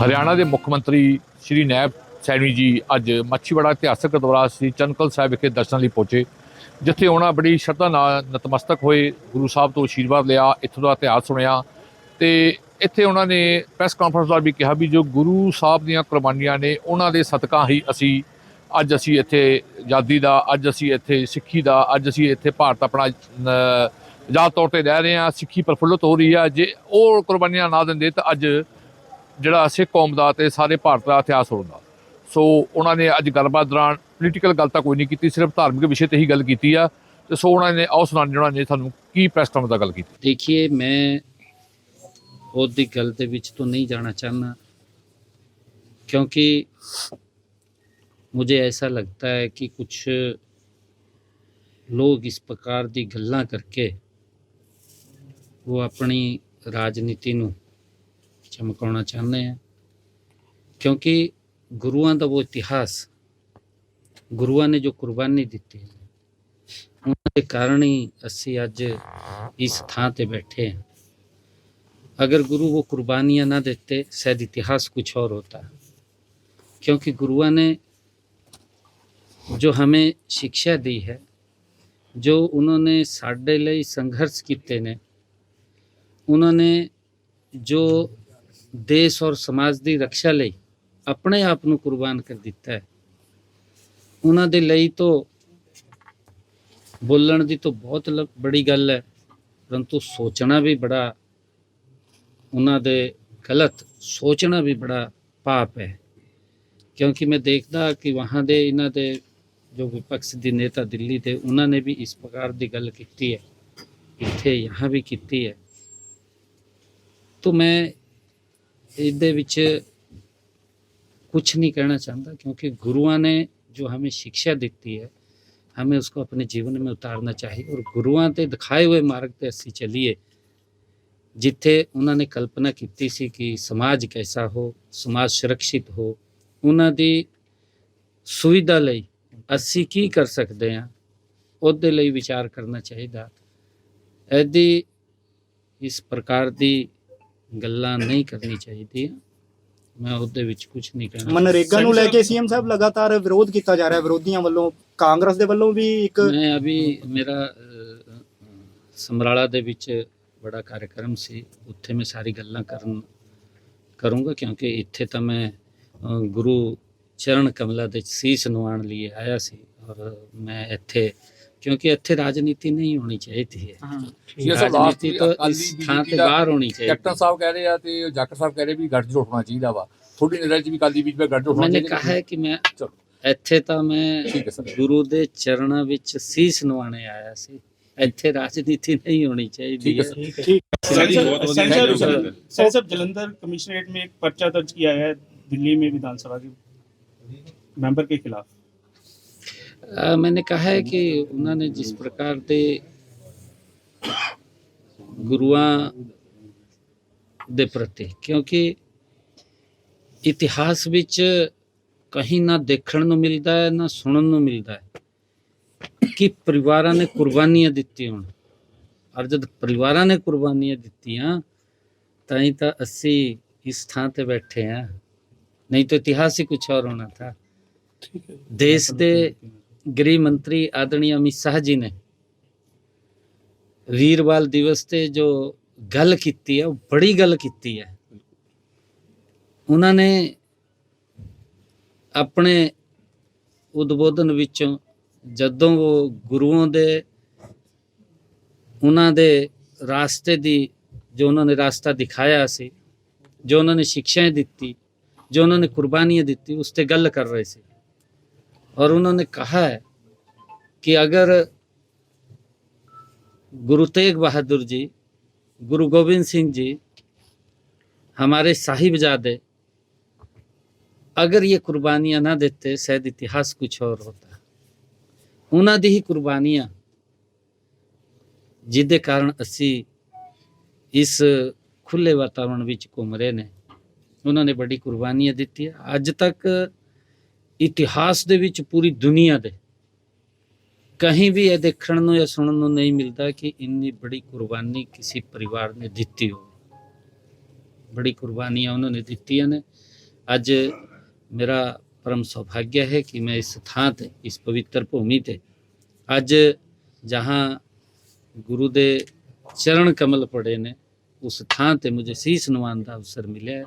ਹਰਿਆਣਾ ਦੇ ਮੁੱਖ ਮੰਤਰੀ ਸ਼੍ਰੀ ਨੈਬ ਸੈਣੀ ਜੀ ਅੱਜ ਮੱਛੀਵਾੜਾ ਇਤਿਹਾਸਕ ਗੁਰਦੁਆਰਾ ਸ੍ਰੀ ਚੰਨਕਲ ਸਾਹਿਬ ਵਿਖੇ ਦਰਸ਼ਨ ਲਈ ਪਹੁੰਚੇ, ਜਿੱਥੇ ਉਹਨਾਂ ਬੜੀ ਸ਼ਰਧਾ ਨਾਲ ਨਤਮਸਤਕ ਹੋਏ, ਗੁਰੂ ਸਾਹਿਬ ਤੋਂ ਆਸ਼ੀਰਵਾਦ ਲਿਆ, ਇੱਥੋਂ ਦਾ ਇਤਿਹਾਸ ਸੁਣਿਆ ਤੇ ਇੱਥੇ ਉਹਨਾਂ ਨੇ ਪ੍ਰੈਸ ਕਾਨਫਰੰਸ ਦੌਰਾਨ ਵੀ ਕਿਹਾ ਵੀ ਜੋ ਗੁਰੂ ਸਾਹਿਬ ਦੀਆਂ ਕੁਰਬਾਨੀਆਂ ਨੇ, ਉਹਨਾਂ ਦੇ ਸਦਕਾ ਹੀ ਅਸੀਂ ਅੱਜ ਅਸੀਂ ਇੱਥੇ ਆਜ਼ਾਦੀ ਦਾ, ਅੱਜ ਅਸੀਂ ਇੱਥੇ ਸਿੱਖੀ ਦਾ, ਅੱਜ ਅਸੀਂ ਇੱਥੇ ਭਾਰਤ ਆਪਣਾ ਆਜ਼ਾਦ ਤੌਰ ਤੇ ਰਹਿ ਰਹੇ ਹਾਂ, ਸਿੱਖੀ ਪ੍ਰਫੁੱਲਤ ਹੋ ਰਹੀ ਆ, ਜੇ ਉਹ ਕੁਰਬਾਨੀਆਂ ਨਾ ਦਿੰਦੇ ਤਾਂ ਅੱਜ ਜਿਹੜਾ ਸਿੱਖ ਕੌਮ ਦਾ ਤੇ ਸਾਰੇ ਭਾਰਤ ਦਾ ਇਤਿਹਾਸ ਹੁੰਦਾ ਸੋ ਉਹਨਾਂ ਨੇ ਅੱਜ ਗੱਲਬਾਤ ਦੌਰਾਨ ਪੋਲੀਟੀਕਲ ਗੱਲ ਤਾਂ ਕੋਈ ਨਹੀਂ ਕੀਤੀ ਸਿਰਫ ਧਾਰਮਿਕ ਵਿਸ਼ੇ ਤੇ ਹੀ ਗੱਲ ਕੀਤੀ ਆ ਤੇ ਸੋ ਉਹਨਾਂ ਨੇ ਆਓ ਸੁਣਾਉਣ ਉਹਨਾਂ ਨੇ ਸਾਨੂੰ ਕੀ ਪ੍ਰੈਸ ਕਾਨਫਰੰਸ ਦਾ ਗੱਲ ਕੀਤੀ देखिए मैं ਉਹਦੀ ਗੱਲ ਦੇ ਵਿੱਚ तो नहीं जाना चाहना क्योंकि मुझे ऐसा लगता है कि कुछ लोग इस प्रकार ਦੀ ਗੱਲਾਂ ਕਰਕੇ ਉਹ ਆਪਣੀ ਰਾਜਨੀਤੀ ਨੂੰ ਚਮਕਾਉਣਾ ਚਾਹੁੰਦੇ ਆ ਕਿਉਂਕਿ ਗੁਰੂਆਂ ਦਾ ਉਹ ਇਤਿਹਾਸ ਗੁਰੂਆਂ ਨੇ ਜੋ ਕੁਰਬਾਨੀ ਦਿੱਤੀ ਹੈ ਉਹਨਾਂ ਦੇ ਕਾਰਨ ਹੀ ਅਸੀਂ ਅੱਜ इस थां पे बैठे हैं अगर गुरु वो कुर्बानियां ना देते शायद इतिहास कुछ और होता क्योंकि गुरुआ ने जो हमें शिक्षा दी है जो उन्होंने साढ़े ਲਈ ਸੰਘਰਸ਼ ਕੀਤੇ ਨੇ ਉਹਨਾਂ ਨੇ ਜੋ ਦੇਸ਼ ਔਰ ਸਮਾਜ ਦੀ ਰੱਖਿਆ ਲਈ ਆਪਣੇ ਆਪ ਨੂੰ ਕੁਰਬਾਨ ਕਰ ਦਿੱਤਾ ਹੈ। ਉਹਨਾਂ ਦੇ ਲਈ ਤੋਂ ਬੋਲਣ ਦੀ ਤਾਂ ਬਹੁਤ ਬੜੀ ਗੱਲ ਹੈ, ਪਰੰਤੂ ਸੋਚਣਾ ਵੀ ਬੜਾ ਉਹਨਾਂ ਦੇ ਗਲਤ, ਸੋਚਣਾ ਵੀ ਬੜਾ ਪਾਪ ਹੈ। ਕਿਉਂਕਿ ਮੈਂ ਦੇਖਦਾ ਕਿ ਵਹਾਂ ਦੇ ਇਹਨਾਂ ਦੇ ਜੋ ਵਿਪਕਸ਼ ਦੇ ਨੇਤਾ ਦਿੱਲੀ ਦੇ, ਉਹਨਾਂ ਨੇ ਵੀ ਇਸ ਪ੍ਰਕਾਰ ਦੀ ਗੱਲ ਕੀਤੀ ਹੈ। ਇੱਥੇ ਯਹਾਂ ਵੀ ਕੀਤੀ ਹੈ। ਤਾਂ ਮੈਂ ਇਹਦੇ ਵਿੱਚ कुछ नहीं कहना चाहता क्योंकि गुरुआ ने जो हमें ਦਿੱਤੀ ਹੈ, ਹਮੇ ਉਸ उसको अपने जीवन में ਉਤਾਰਨਾ चाहिए ਔਰ ਗੁਰੂਆਂ ਤੇ ਦਿਖਾਏ ਹੋਏ ਮਾਰਗ ਤੇ ਅਸੀਂ ਚੱਲੀਏ, ਜਿੱਥੇ ਉਹਨਾਂ ਨੇ ਕਲਪਨਾ ਕੀਤੀ ਸੀ ਕਿ ਸਮਾਜ ਕੈਸਾ ਹੋ, ਸਮਾਜ ਸੁਰੱਖਿਅਤ ਹੋ, ਉਹਨਾਂ ਦੀ ਸੁਵਿਧਾ ਲਈ ਅਸੀਂ ਕੀ ਕਰ ਸਕਦੇ ਹਾਂ, ਉਹਦੇ ਲਈ ਵਿਚਾਰ ਕਰਨਾ ਚਾਹੀਦਾ। ਇਹਦੀ ਇਸ ਪ੍ਰਕਾਰ ਦੀ ਗੱਲਾਂ ਨਹੀਂ ਕਰਨੀ ਚਾਹੀਦੀ ਮੈਂ ਉਹਦੇ ਵਿੱਚ ਕੁਝ ਨਹੀਂ ਕਹਿਣਾ ਮਨਰੇਗਾ ਨੂੰ ਲੈ ਕੇ ਸੀਐਮ ਸਾਹਿਬ ਲਗਾਤਾਰ ਵਿਰੋਧ ਕੀਤਾ ਜਾ ਰਿਹਾ ਹੈ ਵਿਰੋਧੀਆਂ ਵੱਲੋਂ ਕਾਂਗਰਸ ਦੇ ਵੱਲੋਂ ਵੀ ਇੱਕ ਮੈਂ ਅਭੀ ਮੇਰਾ ਸਮਰਾਲਾ ਦੇ ਵਿੱਚ ਬੜਾ ਕਾਰਜਕ੍ਰਮ ਸੀ। ਉੱਥੇ ਮੈਂ ਸਾਰੀ ਗੱਲਾਂ ਕਰਨ ਕਰੂੰਗਾ ਕਿਉਂਕਿ ਇੱਥੇ ਤਾਂ ਮੈਂ ਗੁਰੂ ਚਰਨ ਕਮਲਾ ਦੇ ਸੀਸ ਨਵਾਉਣ ਲਈ ਆਇਆ ਸੀ। ਔਰ ਮੈਂ ਇੱਥੇ क्योंकि ਇੱਥੇ ਰਾਜਨੀਤੀ ਨਹੀਂ ਹੋਣੀ ਚਾਹੀਦੀ ਹੈ। ਜੀ ਸਭ ਲਾਸਟ ਰਾਜਨੀਤੀ ਅਕਾਲੀ ਥਾਂ ਤੋਂ ਬਾਹਰ ਹੋਣੀ ਚਾਹੀਦੀ। ਕੈਪਟਨ ਸਾਹਿਬ ਕਹਿ ਰਹੇ ਆ ਤੇ ਜਾਕਰ ਸਾਹਿਬ ਕਹਿ ਵੀ ਗੱਠਜੋੜ ਹੋਣਾ ਚਾਹੀਦਾ ਵਾ। ਥੋੜੀ ਨਿਰਜ ਵੀ ਅਕਾਲੀ ਵਿੱਚ ਵੀ ਗੱਠਜੋੜ ਹੋਣਾ ਮੈਨੇ ਕਹਾ ਹੈ ਕਿ ਮੈਂ ਇੱਥੇ ਤਾਂ ਮੈਂ ਗੁਰੂ ਦੇ ਚਰਨਾਂ ਵਿੱਚ ਸੀਸ ਨਵਾਣੇ ਆਇਆ ਸੀ। ਇੱਥੇ ਰਾਜਨੀਤੀ ਨਹੀਂ ਹੋਣੀ ਚਾਹੀਦੀ ਠੀਕ ਹੈ ਹੈ। ਸਰ। ठीक है ਸਰ ਜੀ ਬਹੁਤ ਵਧੀਆ थैंक ਯੂ ਸਰ। सर साहब जलंधर कमिश्नरेट में एक पर्चा दर्ज किया है मैंने कहा है कि उन्होंने जिस प्रकार ਦੇ ਗੁਰੂਆਂ ਦੇ ਪ੍ਰਤੀ ਕਿਉਂਕਿ ਇਤਿਹਾਸ ਵਿੱਚ ਕਹੀਂ ਨਾ ਦੇਖਣ ਨੂੰ ਮਿਲਦਾ ਹੈ ਨਾ ਸੁਣਨ ਨੂੰ ਮਿਲਦਾ ਹੈ ਕਿ ਪਰਿਵਾਰਾਂ ਨੇ ਕੁਰਬਾਨੀਆਂ ਦਿੱਤੀਆਂ ਹੋਣ ਔਰ ਜਦ ਪਰਿਵਾਰਾਂ ਨੇ ਕੁਰਬਾਨੀਆਂ ਦਿੱਤੀਆਂ ਤਾਂ ਹੀ ਤਾਂ ਅਸੀਂ ਇਸ ਥਾਂ ਤੇ ਬੈਠੇ ਹਾਂ ਨਹੀਂ ਤਾਂ ਇਤਿਹਾਸ ਹੀ ਕੁਝ ਹੋਰ ਹੋਣਾ ਥਾ ਦੇਸ਼ ਦੇ ਗ੍ਰਹਿ ਮੰਤਰੀ ਆਦਰਣੀ ਅਮਿਤ ਸ਼ਾਹ ਜੀ ਨੇ ਵੀਰਵਾਲ ਦਿਵਸ ਤੇ ਜੋ ਗੱਲ ਕੀਤੀ ਹੈ, ਉਹ ਬੜੀ ਗੱਲ ਕੀਤੀ ਹੈ। ਉਹਨਾਂ ਨੇ ਆਪਣੇ ਉਦਬੋਧਨ ਵਿੱਚੋਂ ਜਦੋਂ ਉਹ ਗੁਰੂਆਂ ਦੇ, ਉਹਨਾਂ ਦੇ ਰਾਸਤੇ ਦੀ ਜੋ ਉਹਨਾਂ ਨੇ ਰਾਸਤਾ ਦਿਖਾਇਆ ਸੀ, ਜੋ ਉਹਨਾਂ ਨੇ ਸਿੱਖਿਆ ਦਿੱਤੀ, ਜੋ ਉਹਨਾਂ ਨੇ ਕੁਰਬਾਨੀਆਂ ਦਿੱਤੀ ਉਸ ਤੇ ਗੱਲ ਕਰ ਰਹੇ ਸੀ। और उन्होंने कहा है कि अगर गुरु तेग बहादुर जी गुरु गोविंद सिंह जी हमारे साहिबजादे अगर ये कुर्बानियां ना देते शायद इतिहास कुछ और होता ਉਹਨਾਂ ਦੀ ਹੀ ਕੁਰਬਾਨੀਆਂ ਜਿਹਦੇ ਕਾਰਨ ਅਸੀਂ ਇਸ ਖੁੱਲੇ ਵਾਤਾਵਰਣ ਵਿੱਚ ਘੁੰਮ ਰਹੇ ਨੇ ਉਹਨਾਂ ਨੇ ਬੜੀ ਕੁਰਬਾਨੀਆਂ ਦਿੱਤੀਆਂ ਅੱਜ ਤੱਕ ਇਤਿਹਾਸ ਦੇ ਵਿੱਚ ਪੂਰੀ ਦੁਨੀਆ ਦੇ ਕहीं ਵੀ ਇਹ ਦੇਖਣ ਨੂੰ ਜਾਂ ਸੁਣਨ ਨੂੰ ਨਹੀਂ ਮਿਲਦਾ ਕਿ ਇੰਨੀ ਬੜੀ ਕੁਰਬਾਨੀ ਕਿਸੇ ਪਰਿਵਾਰ ਨੇ ਦਿੱਤੀ ਹੋ ਬੜੀ ਕੁਰਬਾਨੀਆਂ ਉਹਨਾਂ ਨੇ ਦਿੱਤੀਆਂ ਨੇ। ਅੱਜ ਮੇਰਾ ਪਰਮ ਸੁਭਾਗਿਆ ਹੈ ਕਿ ਮੈਂ ਇਸ ਥਾਂ ਤੇ, ਇਸ ਪਵਿੱਤਰ ਭੂਮੀ ਤੇ ਅੱਜ ਜਹਾਂ ਗੁਰੂ ਦੇ ਚਰਨ ਕਮਲ ਪੜੇ ਨੇ, ਉਸ ਥਾਂ ਤੇ ਮੁਝੇ ਸੀਸ ਨਿਵਾਉਣ ਦਾ ਅਵਸਰ ਮਿਲਿਆ